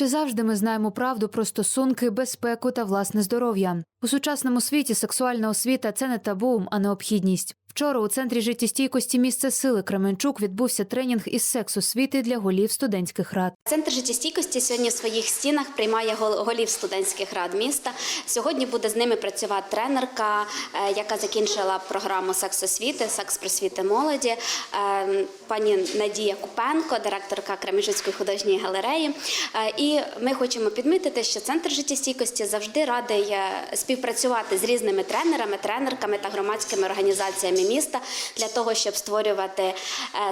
Чи завжди ми знаємо правду про стосунки, безпеку та власне здоров'я? У сучасному світі сексуальна освіта це не табу, а необхідність. Вчора у центрі життєстійкості місце сили Кременчук відбувся тренінг із сексосвіти для голів студентських рад. Центр життєстійкості сьогодні в своїх стінах приймає гол- голів студентських рад міста. Сьогодні буде з ними працювати тренерка, е, яка закінчила програму сексосвіти, секс-просвіти молоді, е, пані Надія Купенко, директорка Кременчуцької художньої галереї. Е, І ми хочемо підмітити, що центр життєстійкості завжди радий співпрацювати з різними тренерами, тренерками та громадськими організаціями міста для того, щоб створювати е,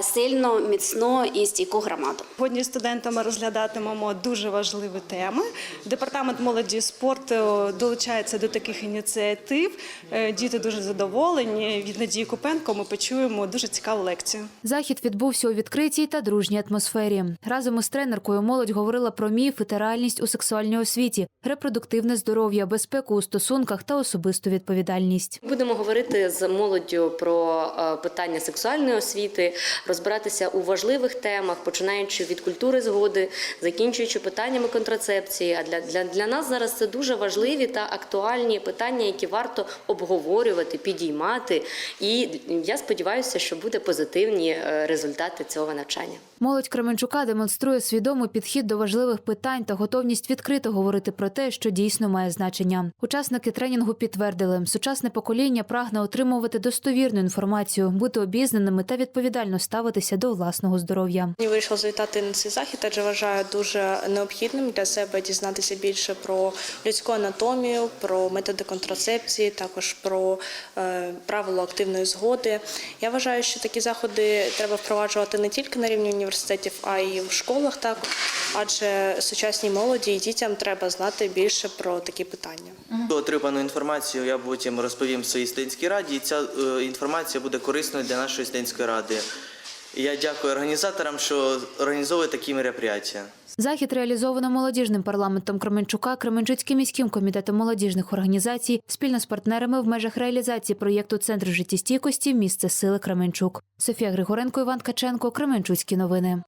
сильну, міцну і стійку громаду. Сьогодні студентами розглядатимемо дуже важливі теми. Департамент молоді і спорту долучається до таких ініціатив. Е, Діти дуже задоволені. Від Надії Купенко ми почуємо дуже цікаву лекцію. Захід відбувся у відкритій та дружній атмосфері. Разом із тренеркою молодь говорила про міфи та реальність у сексуальній освіті, репродуктивне здоров'я, безпеку у стосунках та особисту відповідальність. Будемо говорити з молоддю про е, питання сексуальної освіти, розбиратися у важливих темах, починаючи від культури згоди, закінчуючи питаннями контрацепції. А для, для, для нас зараз це дуже важливі та актуальні питання, які варто обговорювати, підіймати. І я сподіваюся, що буде позитивні е, результати цього навчання. Молодь Кременчука демонструє свідомий підхід до важливих питань та готовність відкрито говорити про те, що дійсно має значення. Учасники тренінгу підтвердили, сучасне покоління прагне отримувати достовірну інформацію, бути обізнаними та відповідально ставитися до власного здоров'я. Я вирішила завітати на цей захід, адже вважаю дуже необхідним для себе дізнатися більше про людську анатомію, про методи контрацепції, також про е, правила активної згоди. Я вважаю, що такі заходи треба впроваджувати не тільки на рівні університетів, а й в школах також, адже сучасній молоді і дітям треба знати більше про такі питання. Отриману інформацію я потім розповім своїй студентській раді, і ця е, інформація буде корисною для нашої студентської ради. Я дякую організаторам, що організовують такі мероприятия. Захід реалізовано молодіжним парламентом Кременчука, Кременчуцьким міським комітетом молодіжних організацій спільно з партнерами в межах реалізації проєкту Центр життєстійкості місце сили Кременчук. Софія Григоренко, Іван Ткаченко, Кременчуцькі новини.